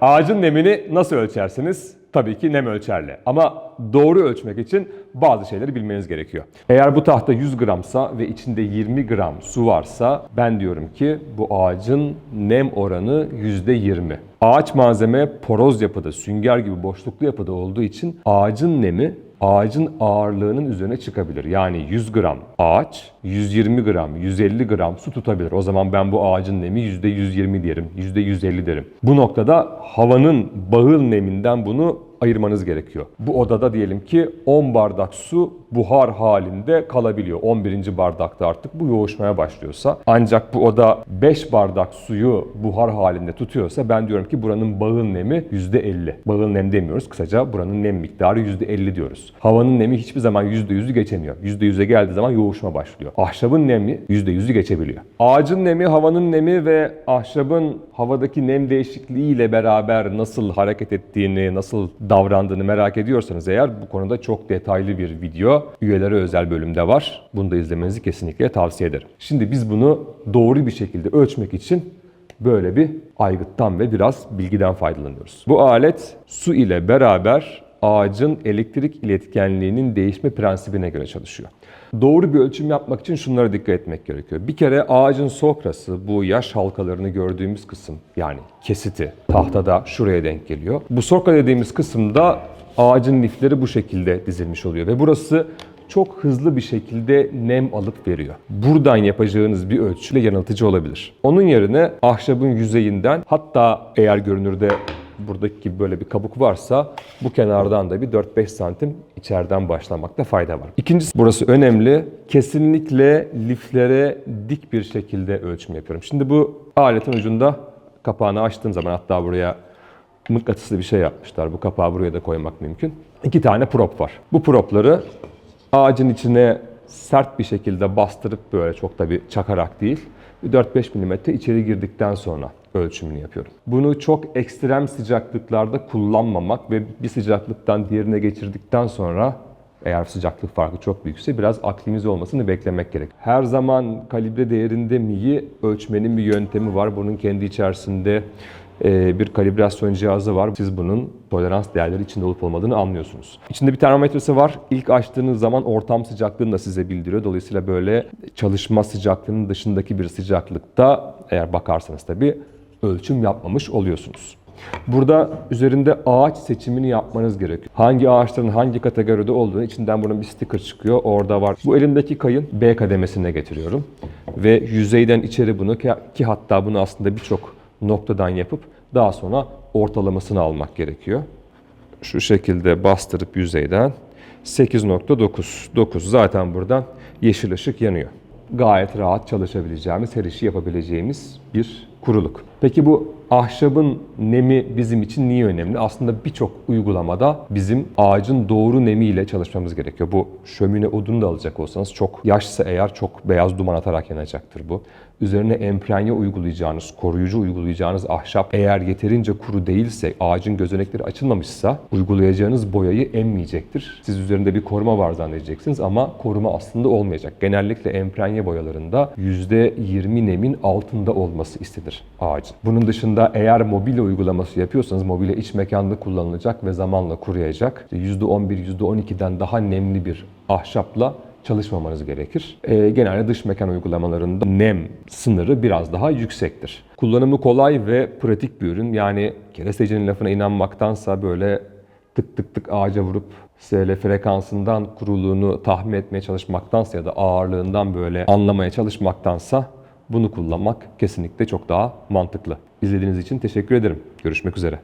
Ağacın nemini nasıl ölçersiniz? Tabii ki nem ölçerle. Ama doğru ölçmek için bazı şeyleri bilmeniz gerekiyor. Eğer bu tahta 100 gramsa ve içinde 20 gram su varsa ben diyorum ki bu ağacın nem oranı %20. Ağaç malzeme poroz yapıda, sünger gibi boşluklu yapıda olduğu için ağacın nemi ağacın ağırlığının üzerine çıkabilir. Yani 100 gram ağaç 120 gram, 150 gram su tutabilir. O zaman ben bu ağacın nemi %120 derim, %150 derim. Bu noktada havanın bağıl neminden bunu ayırmanız gerekiyor. Bu odada diyelim ki 10 bardak su buhar halinde kalabiliyor. 11. bardakta artık bu yoğuşmaya başlıyorsa. Ancak bu oda 5 bardak suyu buhar halinde tutuyorsa ben diyorum ki buranın bağıl nemi %50. Bağıl nem demiyoruz. Kısaca buranın nem miktarı %50 diyoruz. Havanın nemi hiçbir zaman %100'ü geçemiyor. %100'e geldiği zaman yoğuşma başlıyor. Ahşabın nemi %100'ü geçebiliyor. Ağacın nemi, havanın nemi ve ahşabın havadaki nem değişikliği ile beraber nasıl hareket ettiğini, nasıl davrandığını merak ediyorsanız eğer bu konuda çok detaylı bir video üyelere özel bölümde var. Bunu da izlemenizi kesinlikle tavsiye ederim. Şimdi biz bunu doğru bir şekilde ölçmek için böyle bir aygıttan ve biraz bilgiden faydalanıyoruz. Bu alet su ile beraber ağacın elektrik iletkenliğinin değişme prensibine göre çalışıyor. Doğru bir ölçüm yapmak için şunlara dikkat etmek gerekiyor. Bir kere ağacın sokrası, bu yaş halkalarını gördüğümüz kısım yani kesiti tahtada şuraya denk geliyor. Bu sokra dediğimiz kısımda ağacın lifleri bu şekilde dizilmiş oluyor ve burası çok hızlı bir şekilde nem alıp veriyor. Buradan yapacağınız bir ölçüyle yanıltıcı olabilir. Onun yerine ahşabın yüzeyinden hatta eğer görünürde buradaki gibi böyle bir kabuk varsa bu kenardan da bir 4-5 santim içeriden başlamakta fayda var. İkincisi burası önemli. Kesinlikle liflere dik bir şekilde ölçüm yapıyorum. Şimdi bu aletin ucunda kapağını açtığım zaman hatta buraya mıknatıslı bir şey yapmışlar. Bu kapağı buraya da koymak mümkün. İki tane prop var. Bu propları ağacın içine sert bir şekilde bastırıp böyle çok da bir çakarak değil, 4-5 mm içeri girdikten sonra ölçümünü yapıyorum. Bunu çok ekstrem sıcaklıklarda kullanmamak ve bir sıcaklıktan diğerine geçirdikten sonra eğer sıcaklık farkı çok büyükse biraz aklimize olmasını beklemek gerek. Her zaman kalibre değerinde miyi ölçmenin bir yöntemi var. Bunun kendi içerisinde bir kalibrasyon cihazı var. Siz bunun tolerans değerleri içinde olup olmadığını anlıyorsunuz. İçinde bir termometresi var. İlk açtığınız zaman ortam sıcaklığını da size bildiriyor. Dolayısıyla böyle çalışma sıcaklığının dışındaki bir sıcaklıkta eğer bakarsanız tabii ölçüm yapmamış oluyorsunuz. Burada üzerinde ağaç seçimini yapmanız gerekiyor. Hangi ağaçların hangi kategoride olduğunu içinden bunun bir sticker çıkıyor. Orada var. Bu elimdeki kayın B kademesine getiriyorum. Ve yüzeyden içeri bunu ki hatta bunu aslında birçok noktadan yapıp daha sonra ortalamasını almak gerekiyor. Şu şekilde bastırıp yüzeyden 8.9. 9 zaten buradan yeşil ışık yanıyor. Gayet rahat çalışabileceğimiz, her işi yapabileceğimiz bir kuruluk. Peki bu ahşabın nemi bizim için niye önemli? Aslında birçok uygulamada bizim ağacın doğru nemiyle çalışmamız gerekiyor. Bu şömine odunu da alacak olsanız çok yaşsa eğer çok beyaz duman atarak yanacaktır bu. Üzerine emprenya uygulayacağınız, koruyucu uygulayacağınız ahşap eğer yeterince kuru değilse, ağacın gözenekleri açılmamışsa uygulayacağınız boyayı emmeyecektir. Siz üzerinde bir koruma var zannedeceksiniz ama koruma aslında olmayacak. Genellikle emprenya boyalarında %20 nemin altında olması istenir ağacın. Bunun dışında eğer mobilya uygulaması yapıyorsanız mobilya iç mekanda kullanılacak ve zamanla kuruyacak. %11, %12'den daha nemli bir ahşapla çalışmamanız gerekir. Ee, genelde dış mekan uygulamalarında nem sınırı biraz daha yüksektir. Kullanımı kolay ve pratik bir ürün. Yani kerestecinin lafına inanmaktansa böyle tık tık tık ağaca vurup SL frekansından kuruluğunu tahmin etmeye çalışmaktansa ya da ağırlığından böyle anlamaya çalışmaktansa bunu kullanmak kesinlikle çok daha mantıklı. İzlediğiniz için teşekkür ederim. Görüşmek üzere.